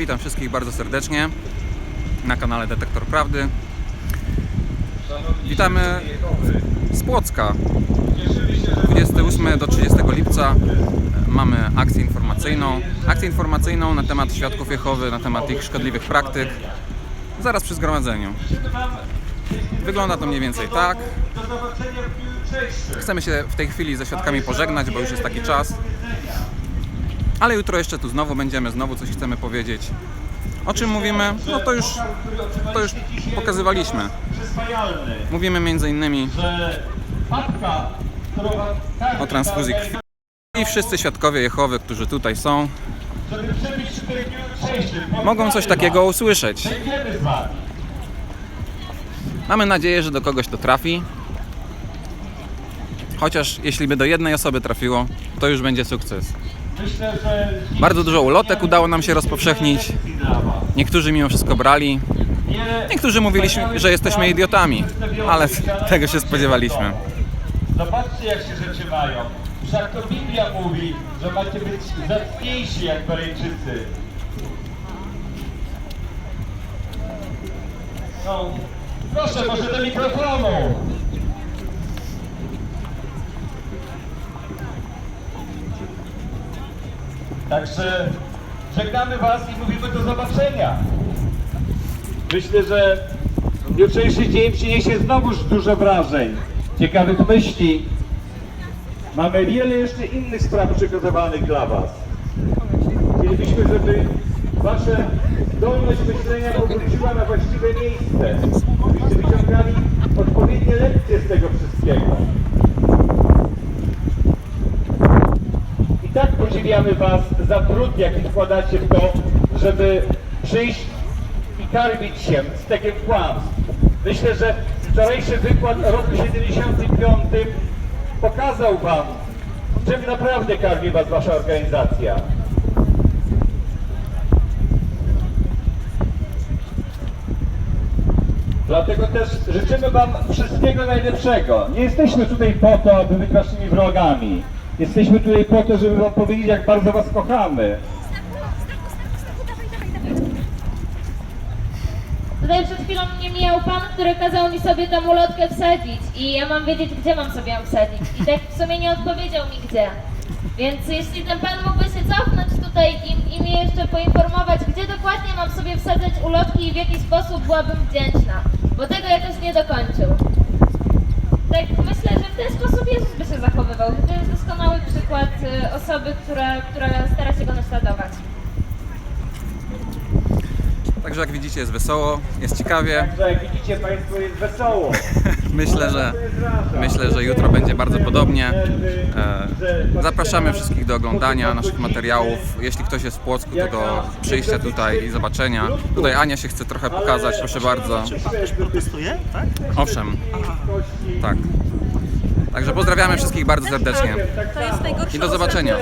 Witam wszystkich bardzo serdecznie na kanale Detektor Prawdy. Witamy z Płocka. 28 do 30 lipca mamy akcję informacyjną. Akcję informacyjną na temat świadków Jehowy, na temat ich szkodliwych praktyk. Zaraz przy zgromadzeniu. Wygląda to mniej więcej tak. Chcemy się w tej chwili ze świadkami pożegnać, bo już jest taki czas. Ale jutro jeszcze tu znowu będziemy, znowu coś chcemy powiedzieć. O czym mówimy? No to już, to już pokazywaliśmy. Mówimy którą o transfuzji krwi. I wszyscy świadkowie Jehowy, którzy tutaj są, mogą coś takiego usłyszeć. Mamy nadzieję, że do kogoś to trafi. Chociaż jeśli by do jednej osoby trafiło, to już będzie sukces. Bardzo dużo ulotek udało nam się rozpowszechnić. Niektórzy mimo wszystko brali. Niektórzy mówiliśmy, że jesteśmy idiotami, ale tego się spodziewaliśmy. Zobaczcie, jak się rzeczy mają. Wszak to Biblia mówi, że macie być zacniejsi jak Korejczycy. No, proszę, może do mikrofonu. Także żegnamy Was i mówimy do zobaczenia. Myślę, że jutrzejszy dzień przyniesie znowuż dużo wrażeń, ciekawych myśli. Mamy wiele jeszcze innych spraw przygotowanych dla Was. Chcielibyśmy, żeby Wasza zdolność myślenia powróciła na właściwe miejsce, żebyście wyciągali odpowiednie lekcje z tego wszystkiego. I podziwiamy Was za trud, jaki wkładacie w to, żeby przyjść i karmić się z takim kłamstw. Myślę, że wczorajszy wykład o roku 75 pokazał Wam, czym naprawdę karmi Was Wasza organizacja. Dlatego też życzymy Wam wszystkiego najlepszego. Nie jesteśmy tutaj po to, aby być Waszymi wrogami. Jesteśmy tutaj po to, żeby Wam powiedzieć, jak bardzo Was kochamy. Tutaj przed chwilą mnie mijał pan, który kazał mi sobie tam ulotkę wsadzić i ja mam wiedzieć, gdzie mam sobie ją wsadzić. I tak w sumie nie odpowiedział mi gdzie. Więc jeśli ten pan mógłby się cofnąć tutaj i, i mnie jeszcze poinformować, gdzie dokładnie mam sobie wsadzać ulotki i w jaki sposób byłabym wdzięczna. Bo tego jakoś nie dokończył. Tak myślę, że w ten sposób zachowywał. To jest doskonały przykład y, osoby, która, która stara się go naśladować. Także jak widzicie jest wesoło, jest ciekawie. Także jak widzicie Państwo jest wesoło. Myślę, że myślę, że jutro będzie bardzo podobnie. E, Zapraszamy wszystkich do oglądania naszych materiałów. Jeśli ktoś jest w Płocku, to do przyjścia tutaj i zobaczenia. Tutaj Ania się chce trochę pokazać, proszę bardzo. protestuje, tak? Owszem, tak. Także pozdrawiamy wszystkich bardzo serdecznie To jest i do zobaczenia.